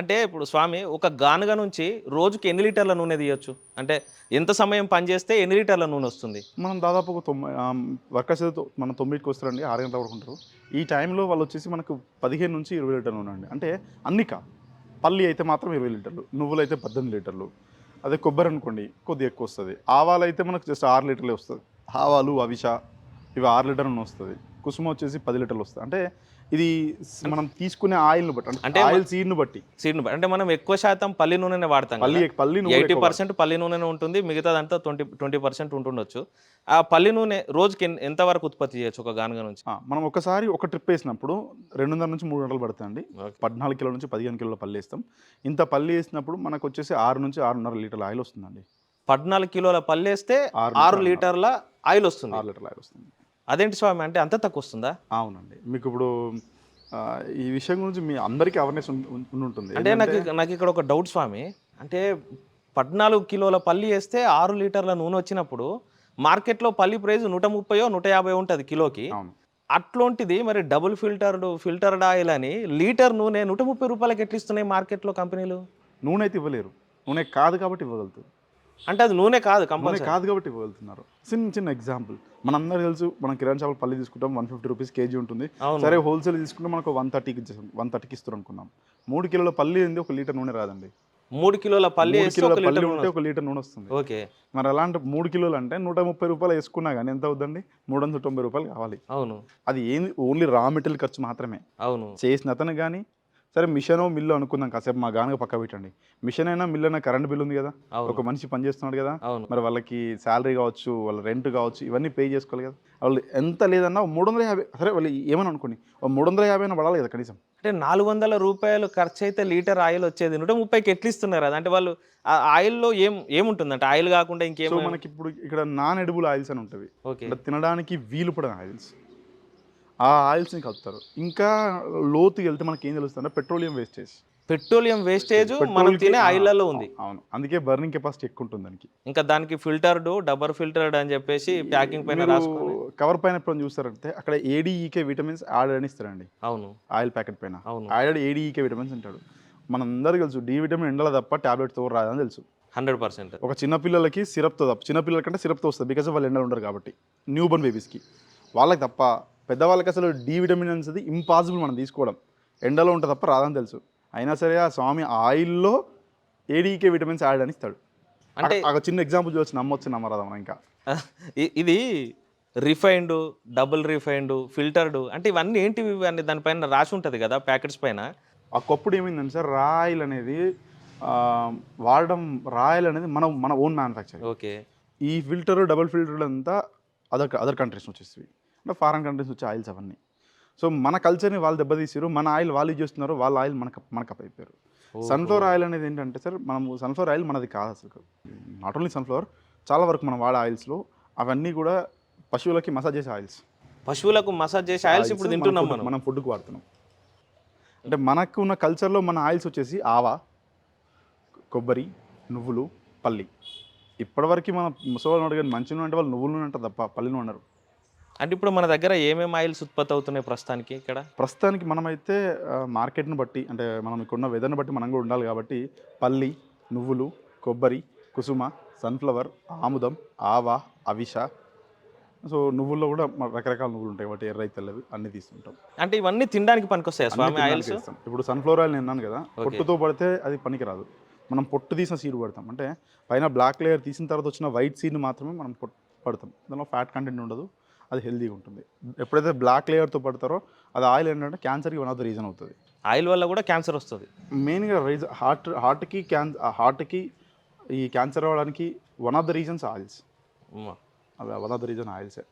అంటే ఇప్పుడు స్వామి ఒక గానుగ నుంచి రోజుకి ఎన్ని లీటర్ల నూనె తీయొచ్చు? అంటే ఎంత సమయం పనిచేస్తే ఎన్ని లీటర్ల నూనె వస్తుంది? మనం దాదాపు ఒక తొమ్మిది వర్కర్స్ అయితే మనం తొమ్మిదికి వస్తారండి ఆరు గంటల వరకు ఉంటారు. ఈ టైంలో వాళ్ళు వచ్చేసి మనకు పదిహేను నుంచి ఇరవై లీటర్లు ఉండండి అంటే అన్ని కా పల్లి అయితే మాత్రం ఇరవై లీటర్లు నువ్వులు అయితే పద్దెనిమిది లీటర్లు అదే కొబ్బరి అనుకోండి కొద్దిగా ఎక్కువ వస్తుంది. ఆవాలు అయితే మనకు జస్ట్ ఆరు లీటర్లే వస్తుంది. ఆవాలు అవిష ఇవి ఆరు లీటర్లు వస్తుంది. కుసుమ వచ్చేసి పది లీటర్లు వస్తుంది. అంటే ఇది మనం తీసుకునే ఆయిల్ని బట్టి అంటే ఆయిల్ సీడ్ని బట్టి. సీడ్ని బట్టి. అంటే మనం ఎక్కువ శాతం పల్లి నూనెనే వాడతాం పల్లి పల్లి నువ్వులు ఎయిటీ పర్సెంట్ పల్లి నూనె ఉంటుంది మిగతాదంతా ట్వంటీ ట్వంటీ పర్సెంట్ ఉంటుండొచ్చు. ఆ పల్లి నూనె రోజుకి ఎంత వరకు ఉత్పత్తి చేయొచ్చు ఒక గానుగ నుంచి? మనం ఒకసారి ఒక ట్రిప్ వేసినప్పుడు రెండున్నర నుంచి మూడు గంటలు పడుతుందండి. Okay. పద్నాలుగు కిలో నుంచి పదిహేను కిలోల పల్లి వేస్తాం. ఇంత పల్లి వేసినప్పుడు మనకు వచ్చేసి ఆరు నుంచి ఆరున్నర లీటర్ల ఆయిల్ వస్తుందండి. పద్నాలుగు కిలోల పల్లి వేస్తే ఆరు లీటర్ల ఆయిల్ వస్తుంది. ఆరు లీటర్ల ఆయిల్ వస్తుంది. అదేంటి స్వామి అంటే అంత తక్కువ వస్తుందా అవునండి. మీకు ఇప్పుడు ఈ విషయం గురించి మీ అందరికీ అవేర్నెస్ ఉంటుంది అంటే నాకు నాకు ఇక్కడ ఒక డౌట్ స్వామి. అంటే పద్నాలుగు కిలోల పల్లి వేస్తే ఆరు లీటర్ల నూనె వచ్చినప్పుడు మార్కెట్లో పల్లి ప్రైస్ నూట ముప్పయో నూట యాభై ఉంటుంది కిలోకి. అట్లాంటిది మరి డబుల్ ఫిల్టర్డ్ ఫిల్టర్డ్ ఆయిల్ అని లీటర్ నూనె నూట ముప్పై రూపాయలకి ఎట్లా ఇస్తున్నాయి మార్కెట్లో కంపెనీలు? నూనె అయితే ఇవ్వలేరు. నూనె కాదు కాబట్టి ఇవ్వగలుగుతారు. అంటే అది నూనె కాదు కంపల్సరీ. కాదు కాబట్టి ఇవ్వగలుగుతున్నారు చిన్న చిన్న ఎగ్జాంపుల్ మనందరూ తెలుసు మనం కిరాణా షాపులు పల్లి తీసుకుంటాం వన్ ఫిఫ్టీ రూపీస్ కేజీ ఉంటుంది. సరే హోల్సేల్ తీసుకుంటే మనకు వన్ థర్టీకి వన్ థర్టీకి ఇస్తారు అనుకున్నాం. మూడు కిలోల పల్లి ఏంది? ఒక లీటర్ నూనె రాదండి. మూడు కిలోల పల్లి కిలోల పల్లి ఉంటే ఒక లీటర్ నూనె వస్తుంది. ఓకే. మరి అలాంటి మూడు కిలోలు అంటే నూట ముప్పై రూపాయలు వేసుకున్నా కానీ ఎంత అవుతుందండి మూడు వందల తొంభై రూపాయలు కావాలి. అవును. అది ఏంది? ఓన్లీ రా మెటీరియల్ ఖర్చు మాత్రమే. అవును. చేసిన అతను కానీ సరే మిషన్ మిల్లు అనుకుందాం కాసేపు మా గానుగ పక్క పెట్టండి. మిషన్ అయినా మిల్ అయినా కరెంట్ బిల్ ఉంది కదా. ఒక మనిషి పని చేస్తున్నాడు కదా? మరి వాళ్ళకి శాలరీ కావచ్చు వాళ్ళ రెంట్ కావచ్చు ఇవన్నీ పే చేసుకోవాలి కదా? వాళ్ళు ఎంత లేదన్నా మూడు వందల యాభై సరే వాళ్ళు ఏమని అనుకోండి? మూడు వందల యాభై అయినా పడాలి కదా కనీసం? అంటే నాలుగు వందల రూపాయలు ఖర్చు అయితే లీటర్ ఆయిల్ వచ్చేది నూట ముప్పైకి ఎట్లా ఇస్తున్నారు అది? అంటే వాళ్ళు ఆ ఆయిల్లో ఏం ఏముంటుంది అంటే ఆయిల్ కాకుండా ఇంకేమో మనకి ఇప్పుడు ఇక్కడ నాన్ ఎడిబుల్ ఆయిల్స్ అని ఉంటుంది తినడానికి వీలు పడిన ఆయిల్స్. ఆ ఆయిల్స్ని కలుపుతారు. ఇంకా లోతుకి వెళ్తే మనకి ఏం తెలుస్తుంది అంటే పెట్రోలియం వేస్టేజ్. పెట్రోలియం వేస్టేజ్ మనం తినే ఆయిల్లలో ఉంది. అవును. అందుకే బర్నింగ్ కెపాసిటీ ఎక్కువ ఉంటుంది దానికి. ఇంకా దానికి ఫిల్టర్డ్ డబర్ ఫిల్టర్డ్ అని చెప్పేసి ప్యాకింగ్ పైన కవర్ పైన ఎప్పుడు చూస్తారంటే అక్కడ ఏడీఈకే విటమిన్స్ యాడ్ అని ఇస్తారండి. అవును. ఆయిల్ ప్యాకెట్ పైన. అవును. యాడెడ్ ఏడీఈకే విటమిన్స్ అంటాడు మనందరికీ తెలుసు డి విటమిన్ ఎండల తప్ప టాబ్లెట్తో రాదని తెలుసు. Hundred percent. ఒక చిన్న పిల్లలకి సిరప్తో తప్ప చిన్న పిల్లల కంటే సిరప్తో వస్తుంది. బికాస్ వాళ్ళు ఎండలు ఉండరు కాబట్టి. న్యూ బర్న్ బేబీస్కి. వాళ్ళకి తప్ప పెద్దవాళ్ళకి అసలు డి విటమిన్ అనేది ఇంపాసిబుల్ మనం తీసుకోవడం. ఎండలో ఉంటుంది తప్ప రాదని తెలుసు. అయినా సరే ఆ స్వామి ఆయిల్లో ఏడీకే విటమిన్స్ యాడ్ అని ఇస్తాడు. అంటే ఒక చిన్న ఎగ్జాంపుల్ చూసి నమ్మొచ్చు నమ్మరాదా మనం ఇంకా ఇది రిఫైన్డ్ డబుల్ రిఫైన్డ్ ఫిల్టర్డ్ అంటే ఇవన్నీ ఏంటివి అని దానిపైన రాసి ఉంటుంది కదా ప్యాకెట్స్ పైన. ఆ కప్పుడు ఏమైందంటే సార్ రాయల్ అనేది వాడడం రాయల్ అనేది మన మన ఓన్ మ్యానుఫ్యాక్చరింగ్ ఓకే. ఈ ఫిల్టర్ డబుల్ ఫిల్టర్ అంతా అదర్ అదర్ కంట్రీస్ వచ్చేసి అంటే ఫారెన్ కంట్రీస్ వచ్చే ఆయిల్స్ అవన్నీ. సో మన కల్చర్ని వాళ్ళు దెబ్బతీసారు మన ఆయిల్ వాళ్ళు యూజ్ చేస్తున్నారు వాళ్ళ ఆయిల్ మనకు మనకు అయిపోయారు. సన్ఫ్లవర్ ఆయిల్ అనేది ఏంటంటే సార్ మనం సన్ఫ్లవర్ ఆయిల్ మనది కాదు అసలు. నాట్ ఓన్లీ సన్ఫ్లవర్ చాలా వరకు మనం వాడే ఆయిల్స్లో అవన్నీ కూడా పశువులకి మసాజ్ చేసే ఆయిల్స్. పశువులకు మసాజ్ చేసి ఆయిల్స్ ఇప్పుడు తింటున్నాం మనం. మనం ఫుడ్కి వాడుతున్నాం. అంటే మనకు ఉన్న కల్చర్లో మన ఆయిల్స్ వచ్చేసి ఆవా కొబ్బరి నువ్వులు పల్లి. ఇప్పటివరకు మన ముసలి అడిగారు మంచి నూనె అంటే వాళ్ళు నువ్వుల అంటారు తప్ప పల్లి నూనె అన్నారు అంటే ఇప్పుడు మన దగ్గర ఏమేమి ఆయిల్స్ ఉత్పత్తి అవుతున్నాయి ప్రస్తుతానికి ఇక్కడ? ప్రస్తుతానికి మనమైతే మార్కెట్ని బట్టి అంటే మనం ఇక్కడున్న వెదర్ని బట్టి మనం కూడా ఉండాలి కాబట్టి పల్లి నువ్వులు కొబ్బరి కుసుమ సన్ఫ్లవర్ ఆముదం ఆవా అవిష సో నువ్వుల్లో కూడా మన రకరకాల నువ్వులు ఉంటాయి వాటి ఎర్ర తెల్లవి అన్ని తీసుకుంటాం. అంటే ఇవన్నీ తినడానికి పనికొస్తాయి స్వామి ఆయిల్స్. ఇప్పుడు సన్ఫ్లవర్ ఆయిల్ నేను కదా పొట్టుతో పడితే అది పనికిరాదు. మనం పొట్టు తీసిన సీడ్ పడతాం. అంటే పైన బ్లాక్ లేయర్ తీసిన తర్వాత వచ్చిన వైట్ సీడ్ మాత్రమే మనం పొట్టు పడతాం. దానిలో ఫ్యాట్ కంటెంట్ ఉండదు. అది హెల్తీగా ఉంటుంది. ఎప్పుడైతే బ్లాక్ లేయర్తో పడతారో అది ఆయిల్ ఏంటంటే క్యాన్సర్కి వన్ ఆఫ్ ద రీజన్ అవుతుంది. ఆయిల్ వల్ల కూడా క్యాన్సర్ వస్తుంది. మెయిన్గా రీజన్ హార్ట్ హార్ట్కి క్యాన్ హార్ట్కి ఈ క్యాన్సర్ అవ్వడానికి one of the reasons oils one of the reason ఆయిల్సే